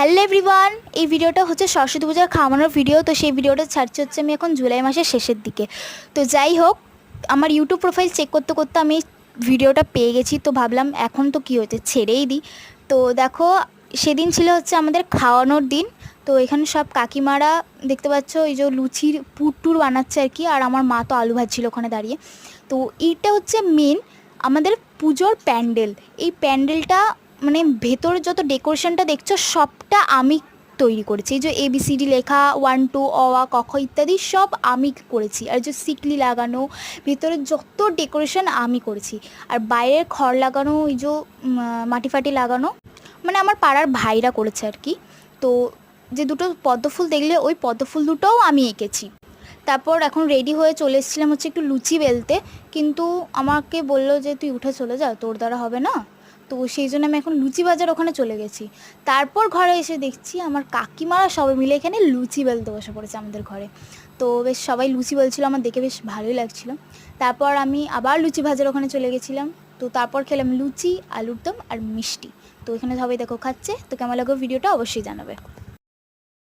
Hello everyone এই ভিডিওটা হচ্ছে সরস্বতী পূজার খাওয়ানোর ভিডিও তো সেই ভিডিওটা ছাড়ছে হচ্ছে আমি এখন জুলাই মাসের শেষের দিকে। তো যাই হোক, আমার ইউটিউব প্রোফাইল চেক করতে করতে আমি ভিডিওটা পেয়ে গেছি, তো ভাবলাম এখন তো কী হয়েছে ছেড়েই দিই। তো দেখো, সেদিন ছিল হচ্ছে আমাদের খাওয়ানোর দিন, তো এখানে সব কাকিমারা দেখতে পাচ্ছ, এই যে লুচির পুট্টুর বানাচ্ছে আর কি, আর আমার মা তো আলু ভাজছিল ওখানে দাঁড়িয়ে। তো এইটা হচ্ছে মেন আমাদের পুজোর প্যান্ডেল। এই প্যান্ডেলটা মানে ভেতরে যত ডেকোরেশনটা দেখছ, সবটা আমি তৈরি করেছি। এই যে এবিসিডি লেখা ওয়ান টু অ অওয়া কখ ইত্যাদি সব আমি করেছি। আর যে সিকলি লাগানো, ভেতরে যত ডেকোরেশন আমি করেছি। আর বাইরের খড় লাগানো ওই যে মাটি ফাটি লাগানো মানে আমার পাড়ার ভাইরা করেছে আর কি। তো যে দুটো পদ্মফুল দেখলে ওই পদ্মফুল দুটোও আমি এঁকেছি। তারপর এখন রেডি হয়ে চলে এসেছিলাম হচ্ছে একটু লুচি বেলতে। কিন্তু আমাকে বলল যে, তুই উঠে চলে যা, তোর দ্বারা হবে না। তো সেই জন্য আমি এখন লুচি বাজার ওখানে চলে গেছি। তারপর ঘরে এসে দেখছি আমার কাকিমারা সবাই মিলে এখানে লুচি বেলতে বসে পড়েছে আমাদের ঘরে। তো বেশ সবাই লুচি বলছিল, আমার দেখে বেশ ভালোই লাগছিল। তারপর আমি আবার লুচি ভাজার ওখানে চলে গেছিলাম। তো তারপর খেলাম লুচি, আলুর দম আর মিষ্টি। তো এখানে সবাই দেখো খাচ্ছে। তো কেমন লাগো ভিডিওটা অবশ্যই জানাবে।